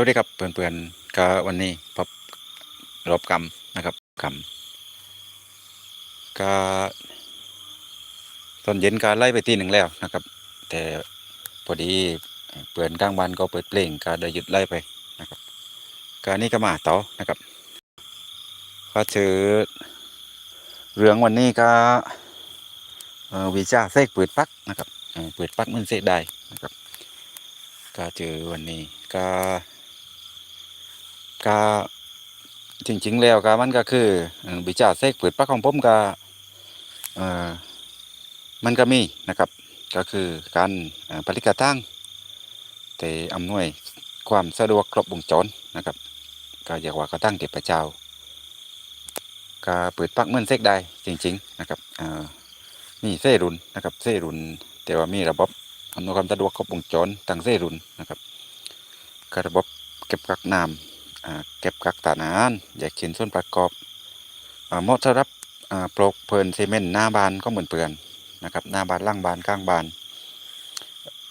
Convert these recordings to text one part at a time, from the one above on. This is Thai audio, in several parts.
วัสดีครับเพื่อนๆก็วันนี้พบรบกรรมนะครับกรรมก็ตอนเย็นก็ไล่ไปทีหนึ่งแล้วนะครับ แต่พอดีเปื่อนกลางบ้านก็เปิดเพลงก็ได้หยุดไล่ไปนะครับก็นี่ก็มาต่อนะครับก็เจอเรื่องวันนี้ก็เอ่อวิชาเสกปืดปักนะครับเปืดปักมันเสกได้นะครับก็เจอวันนี้ก็ ก็จริง ๆ แล้วก็มันก็คือเอ่อวิชาเสกเปืดปักของผมก็เออมันก็มีนะครับ ก็คือการผลิตกระทั่งแต่อำนวยความสะดวกครบวงจรนะครับ ก็เรียกว่ากระทั่งเก็บพระเจ้าก็เปิดปักเมือนเสกได้จริง ๆ นะครับเอ่เส้รุนนะครับเส้รุนแต่ว่ามีระบบอำนวยความสะดวกครบวงจรทางเส้รุ่นนะครับกระบบเก็บกักน้ำ เก็บกักตานาหารแยกชิ้นส่วนประกอบเหมาะสำหรับปลกเพลินซีเมนต์หน้าบานก็เหมือนเปลือนนะครับหน้าบานล่างบานข้างบาน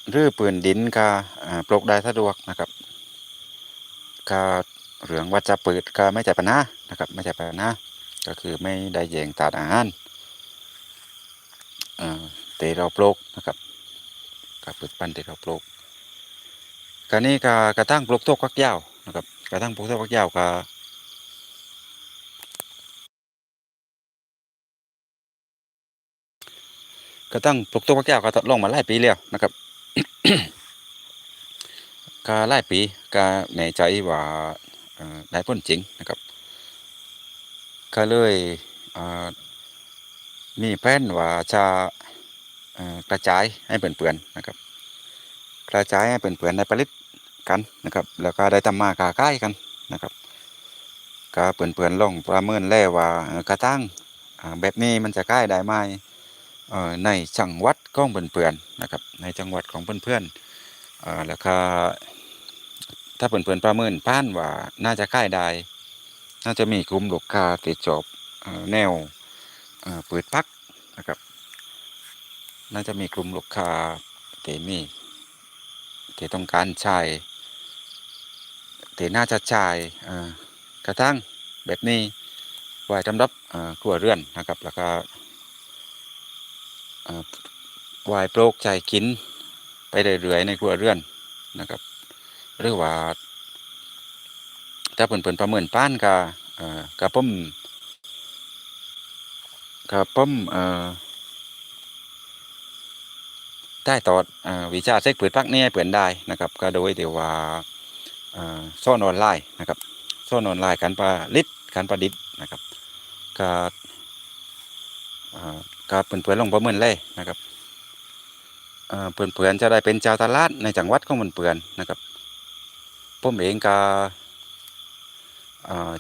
หรือปืนดินก็อ่าปลกได้สะดวกนะครับก็เรื่องว่าจะเปิดก็ไม่ใช่ปัญหานะครับไม่ใช่ปัญหาก็คือไม่ได้แยงตานอาหารอ่าแต่เราปลกนะครับกับปลูกปั้นที่เราปลกการนี้ก็กระทั่งปลูกตัวกักยาวนะครับ กระทั่งปลูกตัวกักยาวก็กระทั่งปลูกตัวกักยาวก็ทดลองมาหลายปีแล้วนะครับก็หลายปีก็แน่ใจว่าได้ผลจริงนะครับก็เลยมีแผนว่าจะกระจายให้เปื่อนๆนะครับ กระจายให้เพื่อนๆได้ผลิต กันนะครับ แล้วก็ได้ทำมาค้าขายกันนะครับก็เพื่อนๆลองประเมินแล้วว่ากระทั่งแบบนี้มันจะขายได้ไหมในจังหวัดของเพื่อนๆนะครับ ในจังหวัดของเพื่อนๆแล้วก็ถ้าเพื่อนๆประเมินผ่านว่าน่าจะขายได้น่าจะมีกลุ่มลูกค้าติดจบเอ่แนวเอ่อเปิดพักนะครับน่าจะมีกลุ่มลูกค้าที่มีที่ต้องการใช้ ที่น่าจะใช้เอ่อกระทั่งแบบนี้ไว้สำหรับครัวเรือนนะครับแล้วก็เอ่อไว้โปรกใจกินไปเรื่อยๆในครัวเรือนนะครับ หรือว่า ถ้าเปิ่นๆประเมินป้านก็เอ่อกระผมกระผมเอ่อได้ตอเอ่อวิชาเซ็กผืดพักนี่เปิดได้นะครับ ก็โดยที่ว่า ซ่อนออนไลน์นะครับซ่อนออนไลน์การผลิตการประดิษฐ์นะครับก็เอ่อก็เพื่อนๆลงประเมินเลยนะครับเอ่อเพื่อนๆจะได้เป็นเจ้าตลาดในจังหวัดของเพื่อนๆนะครับผมเองก็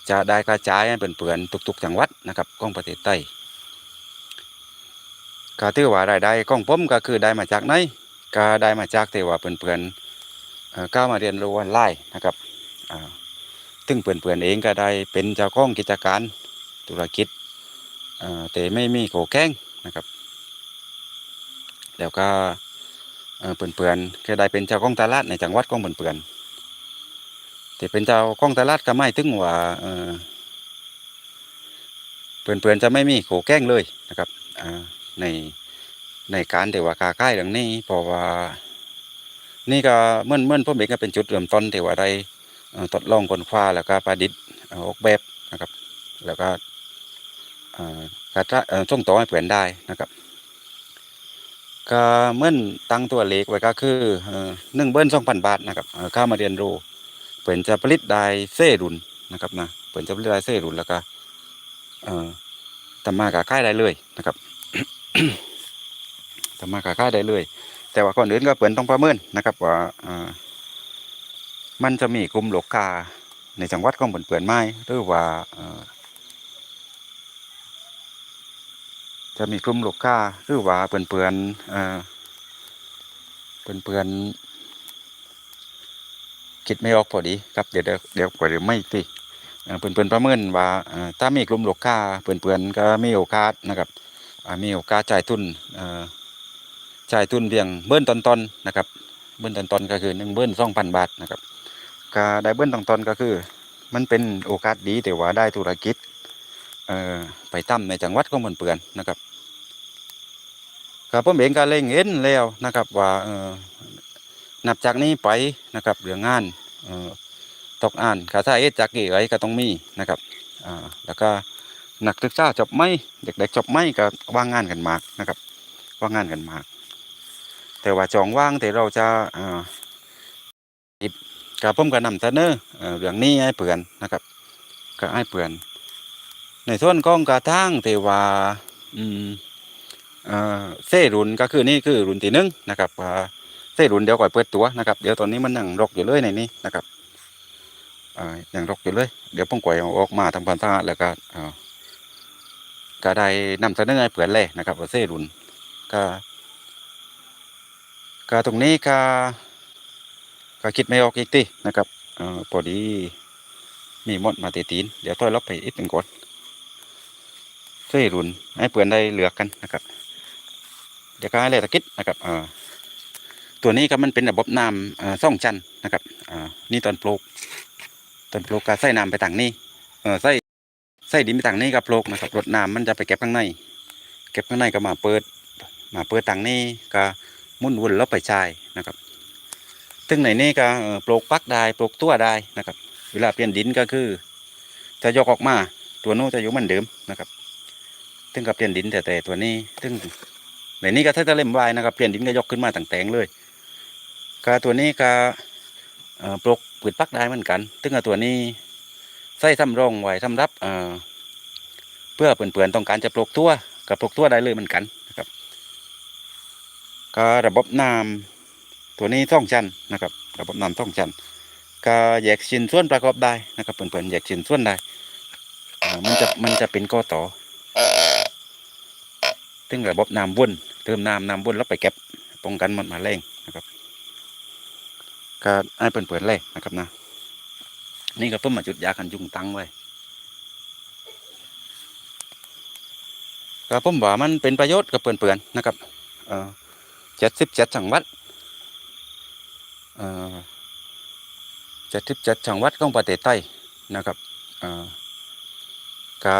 จะได้กระจายให้เพื่อนๆทุกๆ จังหวัดนะครับของประเทศไทยก็ถือว่ารายได้ของผมก็คือได้มาจากไหนก็ได้มาจากที่ว่าเพื่อนๆเอ่อ ก้าวมาเรียนรู้ออนไลน์นะครับซึ่งเพื่อนๆเองก็ได้เป็นเจ้าของกิจการธุรกิจแต่ไม่มีโขแข้งนะครับ แล้วก็เอ่อเพื่อนๆก็ได้เป็นเจ้าของตลาดในจังหวัดของเพื่อนๆที่เป็นเจ้าของตลาดก็ไม่ถึงว่าเอ่อเพื่อนๆจะไม่มีโขแข้งเลยนะครับในในการที่ว่าค้าขายเรื่องนี้เพราะว่า นี่ก็เมื่อนเมื่อนผมเองก็เป็นจุดเริ่มต้นที่ว่าได้เอ่อทดลองค้นคว้าแล้วก็ประดิษฐ์ออกแบบนะครับ แล้วก็กระจายเอ่อส่งต่อให้เพื่อนได้นะครับ ก็เมื่อนตั้งตัวเลขไว้ก็คือหนึ่งเบิ้ลสองพันบาทนะครับค่ามาเรียนรู้เพื่อนจะผลิตได้เส้รุ่นนะครับนะเพื่อนจะผลิตได้เส้รุ่นแล้วก็ทำมาค้าขายได้เลยนะครับทำมาค้าขายได้เลย แต่ว่าก่อนอื่นก็เปิดต้องประเมินนะครับว่ามันจะมีกลุ่มลูกค้าในจังหวัดของเปิดๆไหมหรือว่าจะมีกลุ่มลูกค้าหรือว่าเปื่อนๆเอ่อเปื่นคิดไม่ออกพอดีครับเดี๋ยวเดี๋ยวกว่าเดี๋ยวไม่สิเอ่อเปื่นประเมินว่าถ้ามีกลุ่มลูกค้าเปื่นก็มีโอกาสนะครับมีโอกาสจ่ายทุนเอ่อ จ่ายทุนเพียงเบิ้ลตอนๆนนะครับ เบิ้ลตอนๆก็คือหนึ่งเบิ้ลสองพันบาทนะครับก็ได้เบิ้ลตรงตอนก็คือ มันเป็นโอกาสดีแต่ว่าได้ธุรกิจเอ่อไปตั้มในจังหวัดของเปื่อนนะครับก็ผมเองก็เล็งเห็นแล้วนะครับว่าเอ่อนับจากนี้ไปนะครับเรื่องงานเอ่อตกอ่านคาถาเอจากกี่ไรก็ต้องมีนะครับอ่าแล้วก็นักศึกษาจบไม่เด็กๆจบไม่ก็ว่างงานกันมากนะครับ ว่างงานกันมาก แต่ว่าจองว่างแต่เราจะอ่ากับผมก็นำเสนอเอ่อเรื่องนี้ให้เพื่อนนะครับ ก็ให้เพื่อน ในส่วนของกระทั่งที่ว่าอืมเอ่อเซรุนก็คือนี่คือรุ่นที่หนึ่งนะครับเซรุนเดี๋ยวก่อนเปิดตัวนะครับเดี๋ยวตอนนี้มันยังรกอยู่เลยในนี้นะครับอ่ายังรกอยู่เลย เดี๋ยวผมก่อยเอาออกมาทำความสะอาดแล้วก็ก็ได้นำเสนอให้เพื่อนเลยนะครับเซรุนก็ ก็ตรงนี้ก็ก็คิดไม่ออกอีกทีนะครับอพอดีมีมดมาตีตีน เดี๋ยวต้อยล็อกไปอีกหนึ่งก่อนช่วยรุนให้เพื่อนได้เลือกกันนะครับ เดี๋ยวก็ให้เลยตะกิดนะครับตัวนี้ก็มันเป็นระบบน้ำส่อซ่องจันนะครับนี่ตอนปลูกตอนปลูกก็ใส่น้ำไปต่างนี้เออใส่ใส่ดินไปต่างนี้กับปลูกนะครับรดน้ำมันจะไปเก็บข้างใน เก็บข้างในก็มาเปิด มาเปิดต่างนี้ก็ มุ่นวนแล้วไปใช้นะครับซึ่งในนี้ก็ปลูกปักได้ปลูกตัวได้นะครับ เวลาเปลี่ยนดินก็คือ จะยกออกมาตัวโน้จะอยู่เหมือนเดิมนะครับซึ่งกับเปลี่ยนดินแต่แต่ตัวนี้ซึ่งในนี้ก็ถ้าจะเล่มวายนะครับเปลี่ยนดินก็ยกขึ้นมาต่างแตงเลยก็ตัวนี้ก็ปลูกปืดปักได้เหมือนกันซึ่งกับตัวนี้ใส่ทำรองไว้สำรับเอ่อเพื่อเปื่อนๆต้องการจะปลูกตัวกับปลูกตัวได้เลยเหมือนกัน ก็ระบบน้ำตัวนี้ท่องจันนะครับ ระบบน้ำท่องจันทร์ก็แยกชิ้นส่วนประกอบได้นะครับเพื่อนๆแยกชิ้นส่วนได้มันจะมันจะเป็นก้อต่อซึ่งระบบน้ำวนเติมน้ำน้ำวนแล้วไปเก็บป้องกันมันมาแรงนะครับก็ให้เพื่อนๆเลยนะครับนะ นี่ก็เพิ่มมาจุดยากันยุงตังไว้ก็ผมว่ามันเป็นประโยชน์กับเพื่อนๆนะครับเออ เจ็ดสิบเจ็ดจังหวัดเจ็ดสิบเจ็ดจังหวัดของประเทศไทยนะครับก็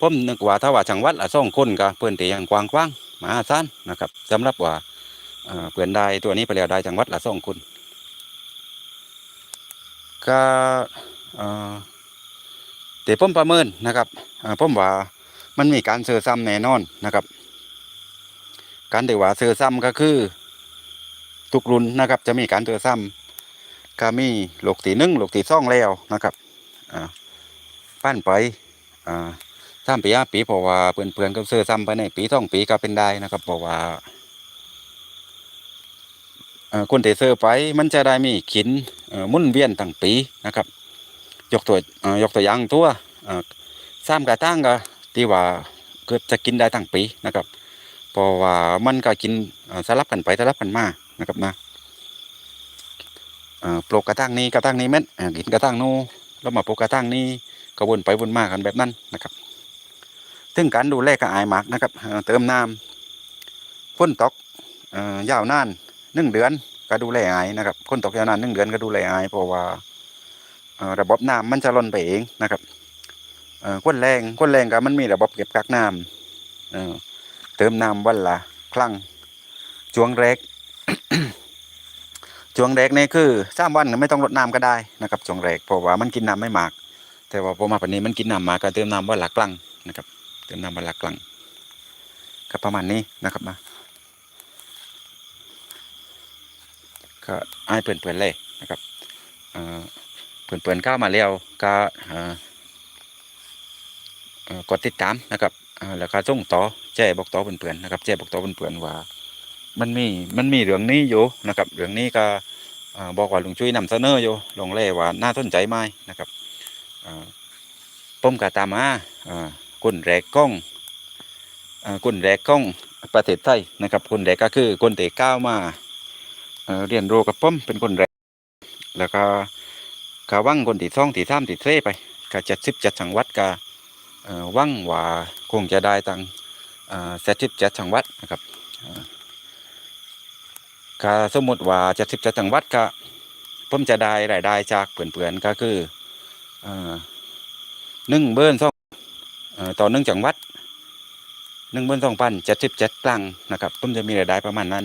ผมนึกว่าถ้าว่าจังหวัดละสองคนก็เพื่อนตีอย่างกว้างกว้างมหาศาลนะครับสำหรับว่าเพื่อนได้ตัวนี้ไปแล้วได้จังหวัดละสองคนก็เอ่อแต่ผมประเมินนะครับเอ่อผมว่ามันมีการเสือซ้ำแน่นอนนะครับ การที่ว่าเสือซ้ำก็คือ ทุกรุ่นนะครับ จะมีการเตือซ้ำก็มีลูกตีหนึ่งลูกตีสองแล้วนะครับปั้นไปอ่าสามปีห้าปีเพราะว่าเพื่อนๆก็เสื้อซ้ำไปในปีสองปีก็เป็นได้นะครับเพราะว่าคนที่เสื้อไปมันจะได้มีขินเอ่นเวียนตั้งปีนะครับ ยกตัวยกตัวอย่างตัวซ้ำกระตั้งก็ที่ว่าเกือบจะกินได้ตั้งปีนะครับ เพราะว่ามันก็กินสลับกันไปสลับกันมานะครับนะปลูกกระตั้งนี้กระตั้งนี้แม่นกินกระตั้งนู้นแล้วมาปลูกกระตั้งนี้ก็วนไปวนมากันแบบนั้นนะครับซึ่งการดูแลก็อายมากนะครับ เติมน้ำฝนตกเอ่อยาวนานหนึ่งเดือนก็ดูแลอายนะครับฝนตอกยาวนานหนึ่งเดือนก็ดูแลอายเพราะว่าระบบน้ำมันจะล้นไปเองนะครับก้นแรงก้นแรงก็มันมีระบบเก็บกักน้ำ เติมน้ำวันละครั้งช่วงแรกช่วงแรกนี่คือสามวันไม่ต้องรดน้ำก็ได้นะครับช่วงแรกเพราะว่ามันกินน้ำไม่มาก แต่ว่าพอมาปัจนี้มันกินน้ำมากก็เติมน้ำวันละครั้งนะครับเติมน้ำวันละครั้งก็ประมาณนี้นะครับนะก็ให้เพื่อนๆเลยนะครับเอ่อเพื่อนๆเข้ามาแล้วก็เอ่อเอ่อกดติดตามนะครับ อ่าแล้วก็ส่งต่อแจ้บอกต่อเพื่อนๆนะครับแจ้บอกต่อเพื่อนๆว่า มันมีมันมีเรื่องนี้อยู่นะครับเรื่องนี้ก็บอกว่าลุงช่วยนำเสนออยู่ลงเล่ว่าน่าสนใจไหมนะครับอ่าผมก็ตามมาอ่าคนแรกกล้องอ่าคนแรกกล้องประเทศไทยนะครับคนแรกก็คือคนเตะก้าวมาเรียนรู้กับผมเป็นคนแรก แล้วก็กาวังคนที่องที่สามที่เท่ไปก็จ็ดสิบจ็ดจังหวัดก็ อ่อหวังว่าคงจะได้ตังเซติบเจ็ดจังหวัดนะครับอ่าก็สมมติว่าเจ็ดสิบเจ็ดจังหวัดก็ผมจะได้รายได้จากเพื่อนๆก็คือหนึ่งเบิ้นสองต่อหนึ่งจังหวัดหนึ่งเบิ้นสองพันเจ็ดสิบเจ็ดครั้งนะครับผมจะมีรายได้ประมาณนั้น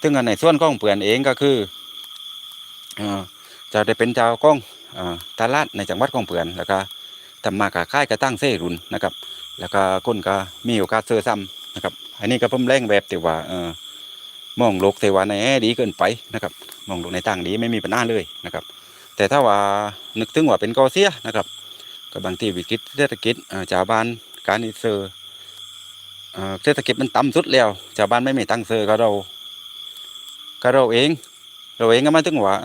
ซึ่งในส่วนของเพื่อนเองก็คืออจะได้เป็นเจ้าของอตลาดในจังหวัดของเพื่อนแล้วก็ ทำมาค้าขายกระตั้งเส้รุนนะครับ แล้วก็คนก็มีโอกาสเจอซ้ำนะครับ อันนี้ก็ผมแรงแบบที่ว่าเออมองโลกเทวาในแง่ดีเกินไปนะครับ มองโลกในทางดีไม่มีปัญหาเลยนะครับ แต่ถ้าว่านึกถึงว่าเป็นกอเสียนะครับก็บางทีวิกฤตเศรษฐกิจชาวบ้านการนิเซอร์เศรษฐกิจมันต่ำสุดแล้วชาวบ้านไม่มีตังเซอร์ก็เราก็เราเอง เราเองก็มาถึงว่า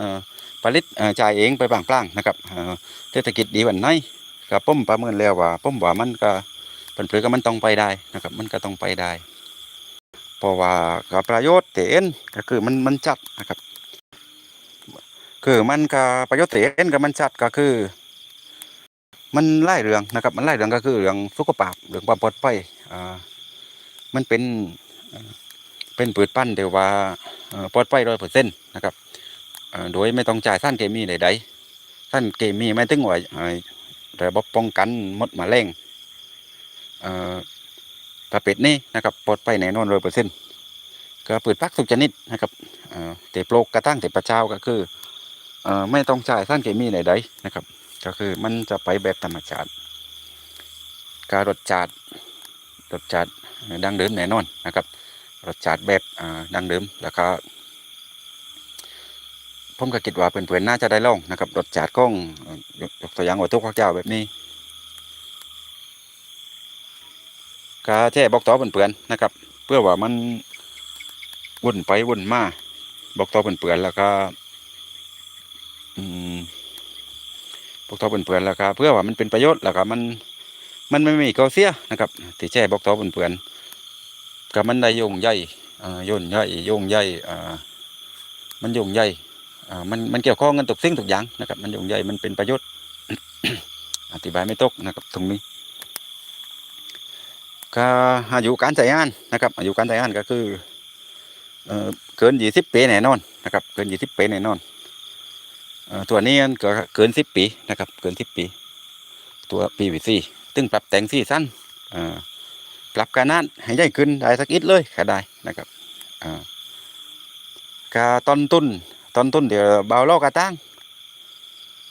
ผลิตจ่ายเองไปบางพลางนะครับเอ่อเศรษฐกิจดีวันไหน ก็ผมประเมินแล้วว่าผมว่ามันก็ผลผลิตก็มันต้องไปได้นะครับ มันก็ต้องไปได้เพราะว่ากับประโยชน์เตเอ็นก็คือมันมันจัดนะครับ คือมันกับประโยชน์เตเอ็นกับมันจัดก็คือ มันไล่เรื่องนะครับ มันไล่เรื่องก็คือเรื่องสุขภาพเรื่องความปลอดภัยอ่ามันเป็นเป็นปืดปั้นเดี๋ยวว่าเอ่อปลอดภัยร้อยเปอร์เซ็นต์นะครับโดยไม่ต้องจ่ายสารเคมีใดๆสารเคมีไม่ถึงว่า ระบบป้องกันมดมลงเอ่อประเภทนี้นะครับปลอดภัยแน่นอนร้อยเปอร์เซ็นต์ก็เปิดพักสุกชนิดนะครับเตะโปรกกระตั้งเตะประเจ้าก็คือไม่ต้องจ่ายสารเคมีใดๆนะครับ ก็คือมันจะไปแบบธรรมชาติการรสชาติรสชาติดังเดิมแน่นอนนะครับรสชาติแบบดังเดิมแล้วก็ ผมก็คิดว่าเพื่อนๆน่าจะได้ลองนะครับรสชาติของเอ่อยกยกตัวอย่างว่าทุกข้าวเจ้าแบบนี้ก็แช่บอกต่อเปื่อนๆนะครับ เพื่อว่ามันวนไปวนมาบอกต่อเปื่อนๆแล้วก็บอกต่อเปื่อนๆแล้วก็เพื่อว่ามันเป็นประโยชน์แล้วก็มันมันไม่มีกาเสียนะครับที่แช่บอกต่อเปื่อนๆก็มันได้โยงใยอ่าโยนใยโยงใยอ่มันโยงใยอ่ มันมันเกี่ยวข้องกันทุกสิ่งทุกอย่างนะครับ มันโยงใยมันเป็นประโยชน์ อธิบายไม่ตกนะครับตรงนี้ก็อายุการใช้งานนะครับอายุการใช้งานก็คือเออเกินยี่สิบปีแน่นอนนะครับ เกินยี่สิบปีแน่นอนตัวนี้ก็เกินสิบปีนะครับ เกินสิบปี ตัว PVC ตึงปรับแต่งสีสั้นปรับขนาดให้ใหญ่ขึ้นได้สักอิดเลยก็ได้นะครับอ่าก็ต้นทุน ต้นทุนเดี๋ยวเบาโลกระตั้ง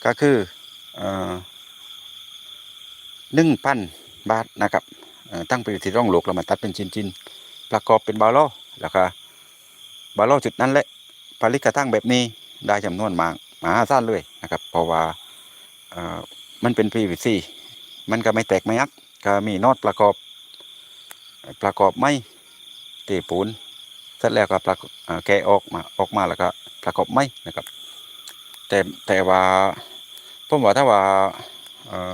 ก็คือเอ่อหนึ่งพันบาทนะครับตั้งเป็นที่ร่องโลกแล้วมาตัดเป็นชิ้นๆประกอบเป็นบาโลแล้วก็บาโลจุดนั้นแหละผลิตกระทั่งแบบนี้ได้จำนวนมากมหาศาลเลยนะครับเพราะว่ามันเป็น PVC มันก็ไม่แตกไม่ยักก็มีนอตประกอบประกอบไม้ตีปูน เสร็จแล้วก็ประกอบแกะออกมาออกมาแล้วก็ประกอบไม้นะครับ แต่แต่ว่าผมว่าถ้าว่าเอ่อ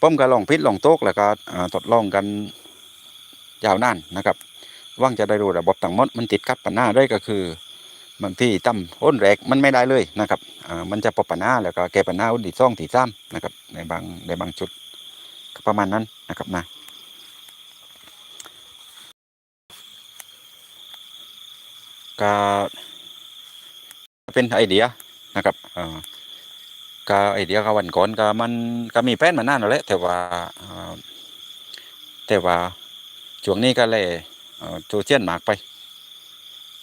ผมก็ลองพิษลองโต๊กแล้วก็เอ่อทดลองกันยาวนานนะครับว่างจะได้รู้ระบบทั้งมดมันติดกับปัญหาได้ก็คือบางที่ตั้มอ้นแรกมันไม่ได้เลยนะครับมันจะพบปัญหาแล้วก็แก้ปัญหาอ้นที่ซ่องที่ซ้ำนะครับในบางในบางจุดประมาณนั้นนะครับนะ ก็เป็นไอเดียนะครับเอ่อก็ไอเดียก็วันก่อนก็มันก็มีแผนมานานแล้วแหละแต่ว่าแต่ว่าช่วงนี้ก็เลยโซเชียลมากไป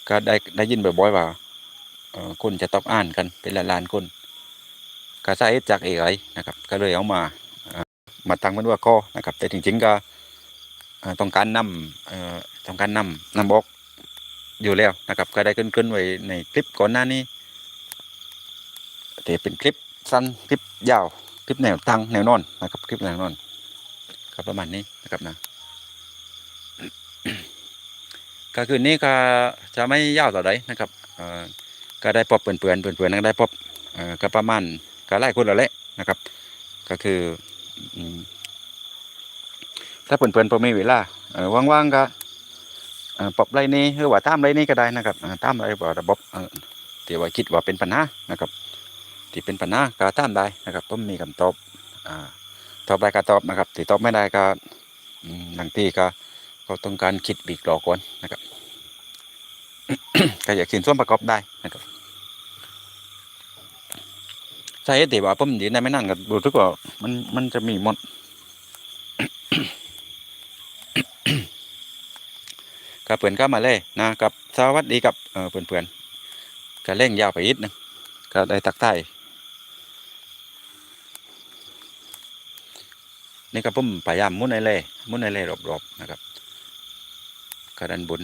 ก็ได้ได้ยินบ่อยๆว่าคนจะต้องอ่านกันเป็นล้านๆคนก็สาเหตุจากเอไอนะครับ ก็เลยเอามามาตั้งเป็นว่าข้อนะครับ แต่จริงๆก็ต้องการนำต้องการนำนำบอก อยู่แล้วนะครับก็ได้ขึ้นๆไว้ในคลิปก่อนหน้านี้แต่เป็นคลิปสั้นคลิปยาวคลิปแนวตั้งแนวนอนนะครับคลิปแนวนอนครับประมาณนี้นะครับนะก็คืนนี้ก็จะไม่ยาวต่อใดนะครับก็ได้พบเปื่อนเปื่อนเปื่อนเปื่อนๆได้พบเอ่อก็ประมาณก็ไล่คนละเละนะครับ ก็คือถ้าเปื่อนเปื่อนพอมีเวลาว่างๆก็ ปรับไรนี้หรือว่าตามไรนี้ก็ได้นะครับเอ่อตามไรว่าระบบเอ่อที่ว่าคิดว่าเป็นปัญหานะครับ ที่เป็นปัญหาก็ตามได้นะครับผมมีคำตอบอ่าตอบได้ก็ตอบนะครับที่ตอบไม่ได้ก็อืมบางทีก็ก็ต้องการคิดบีกรอก่อนนะครับก็อยากสินส่วนประกอบได้นะครับสาเหตุที่ว่าผมยืนได้ไม่นานก็รู้สึกว่ามันมันจะมีหมด กับเพื่อนก็มาเลยนะกับสวัสดีกับเออเพื่อนๆก็เร่งยาวไปอีกนึงก็ได้ตักใต้นี่ก็ผมพยายามมุนในเล่มุนในเล่รอบๆนะครับก็ดันบุญ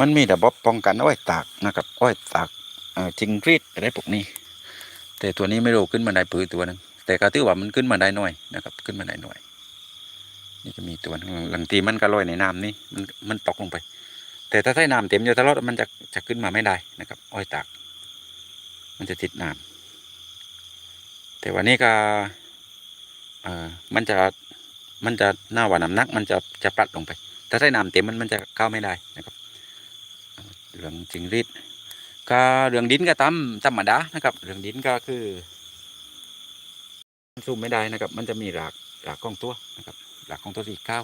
มันมีระบบป้องกันอ้อยตากนะครับอ้อยตากอ่อจิงรีดอะไรพวกนี้ แต่ตัวนี้ไม่รู้ขึ้นมาได้ปือตัวนึง แต่ก็ถือว่ามันขึ้นมาได้หน่อยนะครับ ขึ้นมาได้หน่อย นี่ก็มีตัวหลังทีมันก็ลอยในน้ำนี่มันมันตกลงไป แต่ถ้าใช้น้ำเต็มอยู่ตลอดมันจะจะขึ้นมาไม่ได้นะครับ อ้อยตากมันจะติดน้ำแต่วันนี้ก็เออมันจะมันจะหน้าหวานน้ำหนัก มันจะจะปลัดลงไป ถ้าใช้น้ำเต็มมันมันจะเข้าไม่ได้นะครับเรื่องจิงรีดก็เรื่องดินก็ตามธรรมดานะครับ เรื่องดินก็คือ ซูมไม่ได้นะครับ มันจะมีหลากหลากของตัวนะครับ หลากของตัวสี่เก้า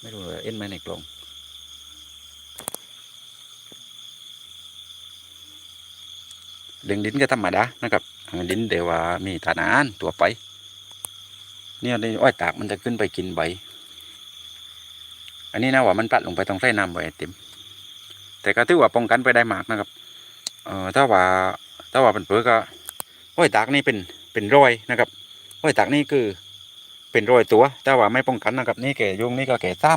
ไม่รู้ว่าเอ็นไหมในกล่องเรื่องดินก็ธรรมดานะครับเอ่อดินเดี๋ยวว่ามีฐานาหารตัวไป เนี่ยในอ้อยตากมันจะขึ้นไปกินใบ อันนี้นะว่ามันปัดลงไปต้องใส่น้ำไว้ให้เต็ม แต่ก็ถือว่าป้องกันไปได้มากนะครับ เอ่อถ้าว่าถ้าว่าเป็นเปลือกก็ห้อยตากนี่เป็น เป็นรอยนะครับห้อยตักนี่คือเป็นรอยตัวถ้าว่าไม่ป้องกันนะครับนี่แก่ยุงนี่ก็แก่ซ้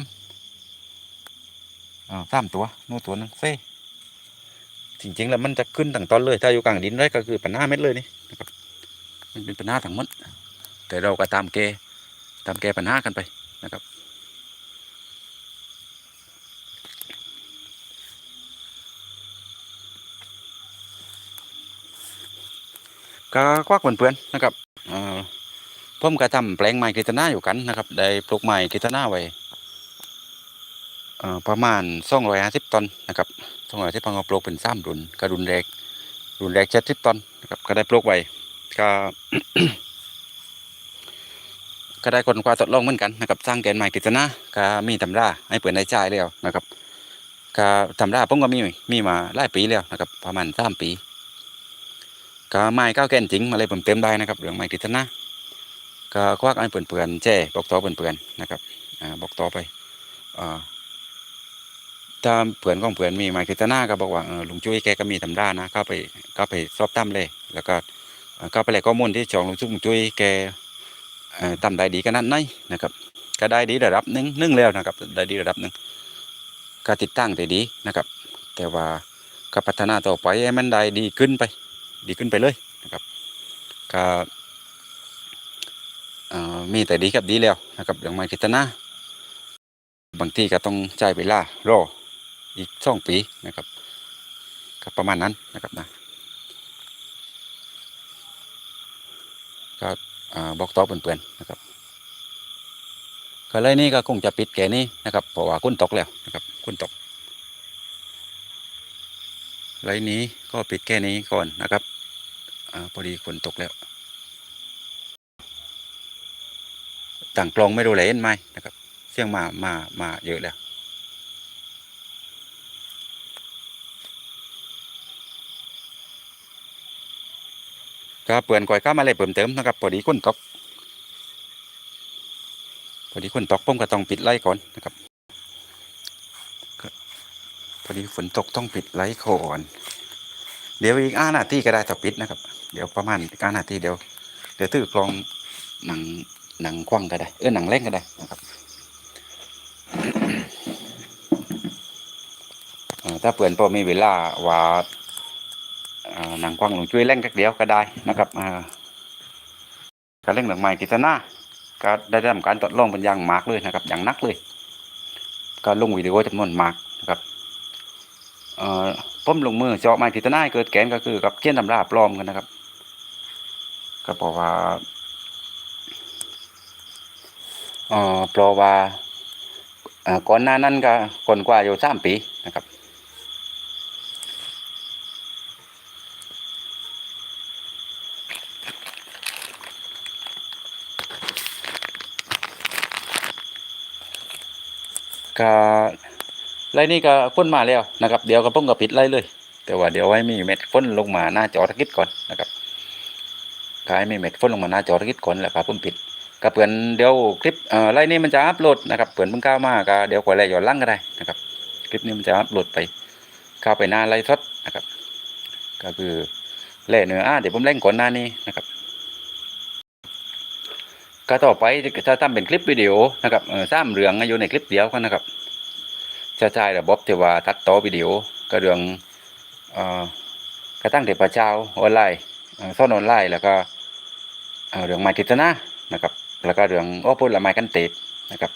ำอ่าซ้ำตัวนู่ตัวนั่งเซ่จริงๆแล้วมันจะขึ้นตั้งต้นเลย ถ้าอยู่กลางดินได้ก็คือปัญหาเม็ดเลยนี่นะครับมันเป็นปัญหาทั้งหมดแต่เราก็ตามแกตามแกปัญหากันไปนะครับ ก็ควักเพื่อนๆนะครับเอ่อผมก็ทำแปลงไม้กฤษณาอยู่กันนะครับ ได้ปลูกไม้กฤษณาไว้ประมาณสองร้อยห้าสิบต้นนะครับสองร้อยที่พังเอาปลูกเป็นสามรุ่นก็รุ่นแรกรุ่นแรกเจ็ดสิบต้นนะครับก็ได้ปลูกไว้ก็ก็ได้คนกว่าทดลองเหมือนกันนะครับสร้างแกนไม้กฤษณาก็มีตำราให้เปิดได้จ่ายแล้วนะครับก็ตำราผมก็มีมีมาหลายปีแล้วนะครับประมาณสามปี ก็ไม้ก้าวแก่นจริงมาเลยผมเต็มได้นะครับเรื่องไม้กฤษณะก็ควักไอ้เปื่อนๆแจ้บอกต่อเปื่อนๆนะครับอ่าบอกต่อไปอ่าถ้าเปื่อนของเปื่อนมีไม้กฤษณะก็บอกว่าเออลุงจุ้ยแกก็มีตำรานะเข้าไปเข้าไปสอบตั้มเลย แล้วก็เอ่อเข้าไปเลยข้อมูลที่จองลุงจุ้ยลุงจุ้ยแกเอ่อตั้มได้ดีขนาดไหนนะครับ ก็ได้ดีระดับหนึ่งหนึ่งแล้วนะครับได้ดีระดับหนึ่งก็ติดตั้งแต่ดีนะครับ แต่ว่าก็พัฒนาต่อไปให้มันได้ดีขึ้นไป ดีขึ้นไปเลยนะครับก็มีแต่ดีกับดีแล้วนะครับเรื่องไม้กิตนาบางทีก็ต้องใช้เวลารออีกสองปีนะครับก็ประมาณนั้นนะครับนะก็บอกต่อเพื่อนๆนะครับก็เลยนี่ก็คงจะปิดแค่นี้นะครับเพราะว่าคุณตกแล้วนะครับคุณตกเลนี้ก็ปิดแค่นี้ก่อนนะครับ อพอดีฝนตกแล้ว ต่างกลองไม่รู้เลยเห็นไหมนะครับ เสียงมามามาเยอะแล้วก็เปลี่ยนก่อยข้ามาเลยเพิ่มเติมนะครับพอดีฝนตกพอดีฝนตกผมก็ต้องปิดไล่ก่อนนะครับพอดีฝนตกต้องปิดไล่ก่อน เดี๋ยวอีกอานาทีก็ได้ต่อปิดนะครับ เดี๋ยวประมาณอีกอานาทีเดี๋ยว เดี๋ยวตื้อกลองหนังหนังควังก็ได้ เออหนังเล่งก็ได้นะครับถ้าเปื่อนพอมีเวลาว่าหนังควังหลงช่วยเล่งสักเดียวก็ได้นะครับการเล่งหนังใหม่กิจนาก็ได้ทำการทดลองเป็นอย่างมากเลยนะครับ อย่างนักเลย ก็ลงวิดีโอจำนวนมากนะครับ ผมลงมือเจาะไม้กิตนาให้เกิดแกนก็คือ กับเขียนตำราปลอมกันนะครับ ก็เพราะว่าเอ่อเพราะว่าก่อนหน้านั้นก็คนกว่าอยู่สามปีนะครับก็ ไล่นี่ก็พ้นมาแล้วนะครับ เดี๋ยวก็ผมก็ปิดไล่เลย แต่ว่าเดี๋ยวให้มีเม็ดฝนลงมาหน้าจอตะกิดก่อนนะครับก็ให้มีเม็ดฝนลงมาหน้าจอตะกิดก่อนแล้วก็ผมปิดก็เปือนเดี๋ยวคลิปเอ่อไล่นี่มันจะอัพโหลดนะครับเปือนเพิ่งก้าวมาก็เดี๋ยวขอไล่ย้อนหลังก็ได้นะครับ คลิปนี้มันจะอัพโหลดไปเข้าไปหน้าไล่สดนะครับ ก็คือเล่เนื้ออ่าเดี๋ยวผมเล่นก่อนหน้านี้นะครับก็ต่อไปจะทำเป็นคลิปวิดีโอนะครับเออสามเรื่องอยู่ในคลิปเดียวกันนะครับ จะใช้ระบบที่ว่าตัดต่อวิดีโอก็เรื่องอกระตั้งเทพเจ้าออนไลน์เอ่อนออนไลน์แล้วก็เรื่องไม้กิจนานะครับ แล้วก็เรื่องโอ้พูดละไม้กันเตดนะครับ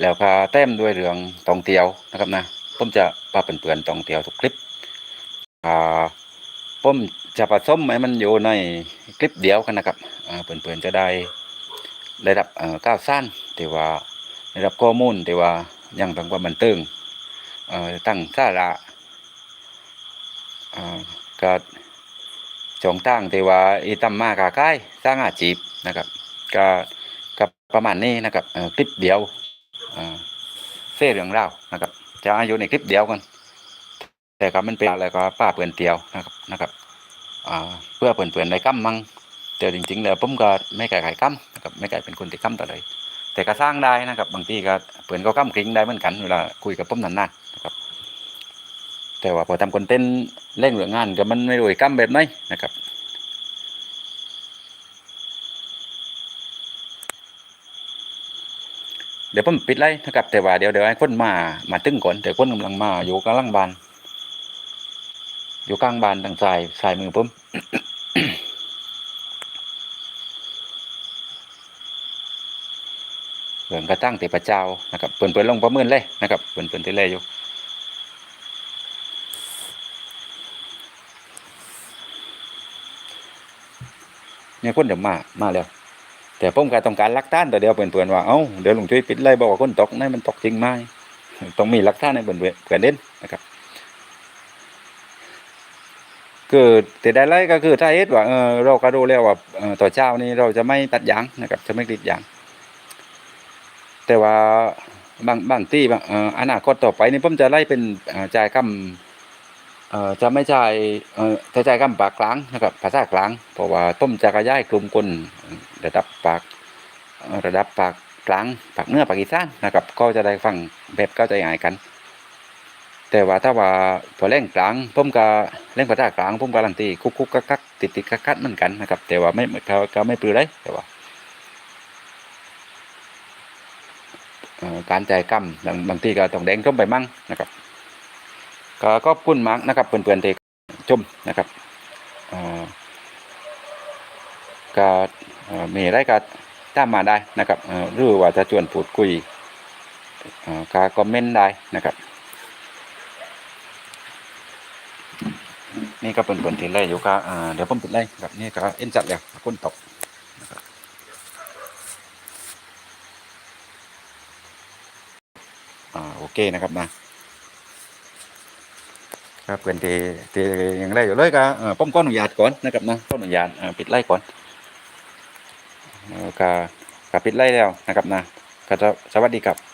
แล้วก็แต้มด้วยเรื่องตองเตียวนะครับนะผมจะปาเปื่อนๆตองเตียวทุกคลิปอ่าผมจะผสมให้มันอยู่ในคลิปเดียวกันนะครับเปื่อนๆจะได้ได้รับก้าวสั้นที่ว่าได้รับข้อมูลที่ว่ายังต้องความบันเทิงเอ่อ ตั้งสาระก็จองตั้งแต่ว่าอีตำมมากาใกล้สร้างอาชีพนะครับก็ก็ประมาณนี้นะครับคลิปเดียวเอ่อเส้เรื่องเรานะครับ จะอายู่ในคลิปเดียวกันแต่ก็มันเป็นอะไรก็ป้าเปื่อนเตียวนะครับนะครับเพื่อเปื่อนเปื่อนในกั้มมั่งแต่จริงๆแล้วผมก็ไม่ไก่ไข่กั้มนะครับไม่ไก่เป็นคนที่กั้มต่อเลยแต่ก็สร้างได้นะครับ บางทีก็เปื่อนก็กั้มคลิงได้เหมือนกันเวลาคุยกับผมนานๆ นะครับ แต่ว่าพอทำคอนเทนต์เร่งเรื่องงานก็มันไม่รู้ไอ้กั้มแบบไหนนะครับเดี๋ยวผมปิดไล่นะครับ แต่ว่าเดี๋ยวเดี๋ยวให้คนมามาตึ้งก่อนแต่คนกำลังมาอยู่กลางบาน อยู่กลางบานทางซ้ายซ้ายมือผมเรื่องกระตั้งเทพเจ้านะครับเปิ่นเปิ่นลงประเมินเลยนะครับเปิ่นเปิ่นที่เลยอยู่ เนี่ยคนเดี๋ยวมา มาแล้ว แต่ผมก็ต้องการลักฐานแต่เดียวเพื่อนๆว่า เอ้า เดี๋ยวหลุงช่วยปิดไล่บอกว่าคนตกนั่นมันตกจริงไหมต้องมีลักฐานในเพื่อนๆเพื่อนเด่นนะครับคือแต่ได้ไล่ก็คือถ้าเอ็ดว่าเออเราก็ดูแล้วว่าต่อเช้านี้เราจะไม่ตัดยางนะครับ จะไม่กรีดยาง แต่ว่าบางบางที่บางอ่ออนาคตต่อไปนี่ผมจะไล่เป็นจ่ายคำ เอ่อจะไม่ใช่เอ่อจะใช้คำปากกลางนะครับภาษากลางเพราะว่าต้มจะกระจายกลุ่มคนระดับปากระดับปากกลางปากเนื้อปากอีสานนะครับ ก็จะได้ฟังแบบเข้าใจง่ายกัน แต่ว่าถ้าว่าพอเล่งกลางผมก็เล่งภาษากลางผมการันตีคุกคุกกักกักติดติดกักกักเหมือนกันนะครับ แต่ว่าไม่เขาเขาไม่ปลือเลยแต่ว่าการใจกรรมบางบางทีก็ต้องแดงส้มไปมั่งนะครับ ก็ขอบคุณมากนะครับเพื่อนๆที่ชมนะครับก็เอ่อมีอะไรก็ตามมาได้นะครับหรือว่าจะชวนพูดคุยก็คอมเมนต์ได้นะครับ นี่ก็เป็นเพื่อนๆที่ไล่อยู่ก็เดี๋ยวผมปิดไล่ครับนี่ก็เอ็นจัดแล้วคนตกโอเคนะครับนะ ครับเพื่อนที่ที่ยังได้อยู่เลยก็ป้อมก้อนุญาตก่อนนะครับนะก้อนุญาตปิดไล่ก่อนก็ก็ปิดไล่แล้วนะครับนะก็จะสวัสดีครับ